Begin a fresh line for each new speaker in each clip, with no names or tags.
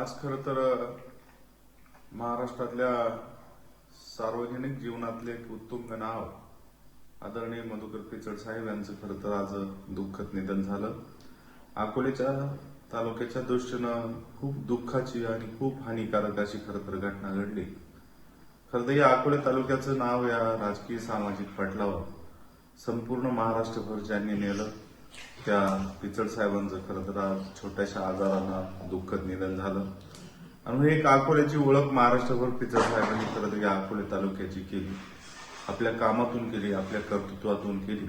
आज खर तर महाराष्ट्रातल्या सार्वजनिक जीवनातले एक उत्तुंग नाव आदरणीय मधुकर पिचड साहेब यांचं खर तर आज दुःखद निधन झालं. अकोलेच्या तालुक्याच्या दृष्टीनं खूप दुःखाची आणि खूप हानिकारक अशी खरं तर घटना घडली. खरं तर या अकोले तालुक्याचं नाव या राजकीय सामाजिक पटलावर संपूर्ण महाराष्ट्रभर ज्यांनी नेलं त्या पिचड साहेबांचं खरं तर आज छोट्याशा आजारानं दुःखद निधन झालं. आणि एक अकोल्याची ओळख महाराष्ट्रभर पिचड साहेबांनी खरं तर या अकोले तालुक्याची केली. आपल्या कामातून केली आपल्या कर्तृत्वातून केली.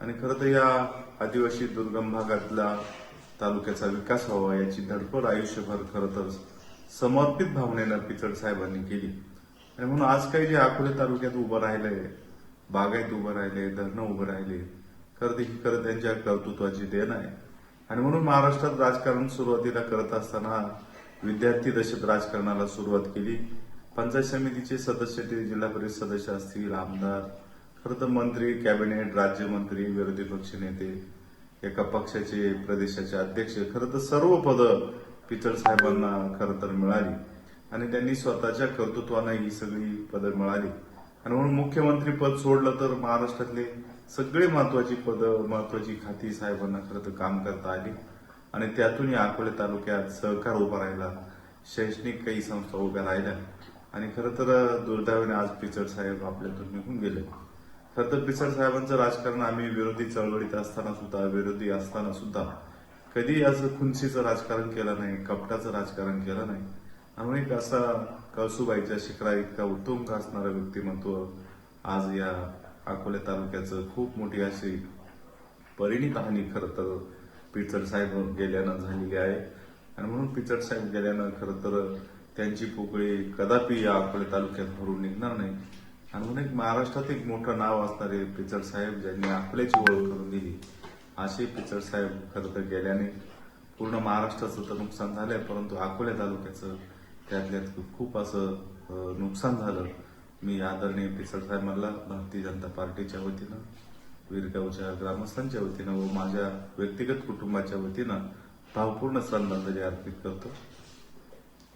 आणि खरं तर या आदिवासी दुर्गम भागातला तालुक्याचा विकास व्हावा याची धडपड आयुष्यभर खरं तर समर्पित भावनेनं पिचड साहेबांनी केली. आणि म्हणून आज काही जे अकोले तालुक्यात उभं राहिलंय बागायत उभं राहिले धरणं उभं राहिले खरं ही खरं त्यांच्या कर्तृत्वाची देण आहे. आणि म्हणून महाराष्ट्रात राजकारण सुरुवातीला करत असताना विद्यार्थी दशेत राजकारणाला सुरुवात केली. पंचायत समितीचे सदस्य ते जिल्हा परिषद सदस्य असतील आमदार खरं तर मंत्री कॅबिनेट राज्यमंत्री विरोधी पक्ष नेते एका पक्षाचे प्रदेशाचे अध्यक्ष खरं तर सर्व पदं पिचड साहेबांना खरं तर मिळाली. आणि त्यांनी स्वतःच्या कर्तृत्वानं ही सगळी पदं मिळाली. आणि म्हणून मुख्यमंत्री पद सोडलं तर महाराष्ट्रातले सगळे महत्वाची पदं महत्वाची खाती साहेबांना खरं तर काम करता आली. आणि त्यातून या अकोले तालुक्यात सहकार उभा राहिला. शैक्षणिक काही संस्था उभ्या राहिल्या. आणि खरं तर दुर्दैवाने आज पिचड साहेब आपल्यातून निघून गेले. खरं तर पिचड साहेबांचं राजकारण आम्ही विरोधी चळवळीत असताना सुद्धा विरोधी असताना सुद्धा कधी असं खुनशीचं राजकारण केलं नाही कपटाचं राजकारण केलं नाही. आम्ही एक असा कळसुबाईच्या शिखरा इतका उत्तुंग असणारं व्यक्तिमत्व आज या अकोले तालुक्याचं खूप मोठी अशी परिणित हानी खरं तर पिचड साहेब गेल्यानं झालेली आहे. आणि म्हणून पिचड साहेब गेल्यानं खरं तर त्यांची पोकळी कदापि या अकोले तालुक्यात भरून निघणार नाही. आणि म्हणून एक महाराष्ट्रात एक मोठं नाव असणारे पिचड साहेब ज्यांनी अकोल्याची ओळख करून दिली असे पिचड साहेब खरं तर गेल्याने पूर्ण महाराष्ट्राचं तर नुकसान झालंय परंतु अकोले तालुक्याचं त्यातल्यात खूप असं नुकसान झालं. मी आदरणीय पिचड साहेबांना भारतीय जनता पार्टीच्या वतीनं वीरगावच्या ग्रामस्थांच्या वतीनं व माझ्या व्यक्तिगत कुटुंबाच्या वतीनं भावपूर्ण श्रद्धांजली अर्पित करतो.